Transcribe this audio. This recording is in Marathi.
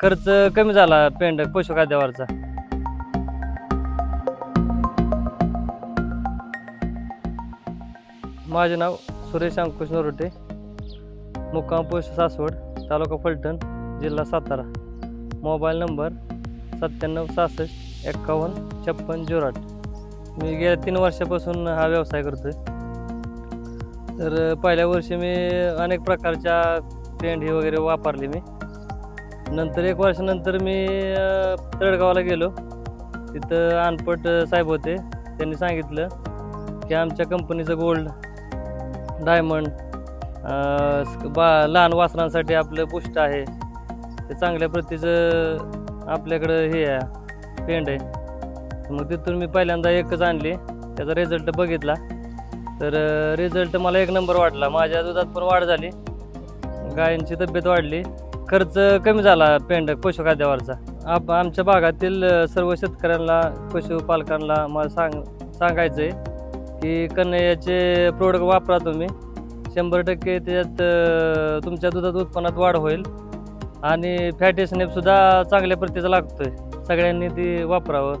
खर्च कमी झाला पेंड पशुखाद्यावरचा. माझे नाव सुरेश अंकुश नरोटे. मुक्काम पोस्ट सासवड तालुका फलटण जिल्हा सातारा. मोबाईल नंबर सत्त्याण्णव सहासष्ट एक्कावन्न छप्पन झिरो आठ. मी गेल्या तीन वर्षापासून हा व्यवसाय करतो तर पहिल्या वर्षी मी अनेक प्रकारच्या पेंड ही वगैरे वापरली मी. नंतर एक वर्षानंतर मी तळगावाला गेलो. तिथं अनपट साहेब होते. त्यांनी सांगितलं की आमच्या कंपनीचं गोल्ड डायमंड बा लहान वासरांसाठी आपलं पुष्ट आहे. ते चांगल्या प्रतीचं आपल्याकडं हे आहे पेंड आहे. मग तिथून मी पहिल्यांदा एकच आणली. त्याचा रिझल्ट बघितला. तर रिझल्ट मला एक नंबर वाटला. माझ्या दुधात पण वाढ झाली. गायींची तब्येत वाढली. खर्च कमी झाला पेंड पशुखाद्यावरचा. आप आमच्या भागातील सर्व शेतकऱ्यांना पशुपालकांना मला सांग सांगायचं आहे की कन्हैयाचे प्रोडक्ट वापरा तुम्ही. शंभर टक्के त्याच्यात तुमच्या दुधात उत्पन्नात वाढ होईल आणि फॅटी स्नेपसुद्धा चांगल्या प्रतीचा आहे सगळ्यांनी ती वापरावं.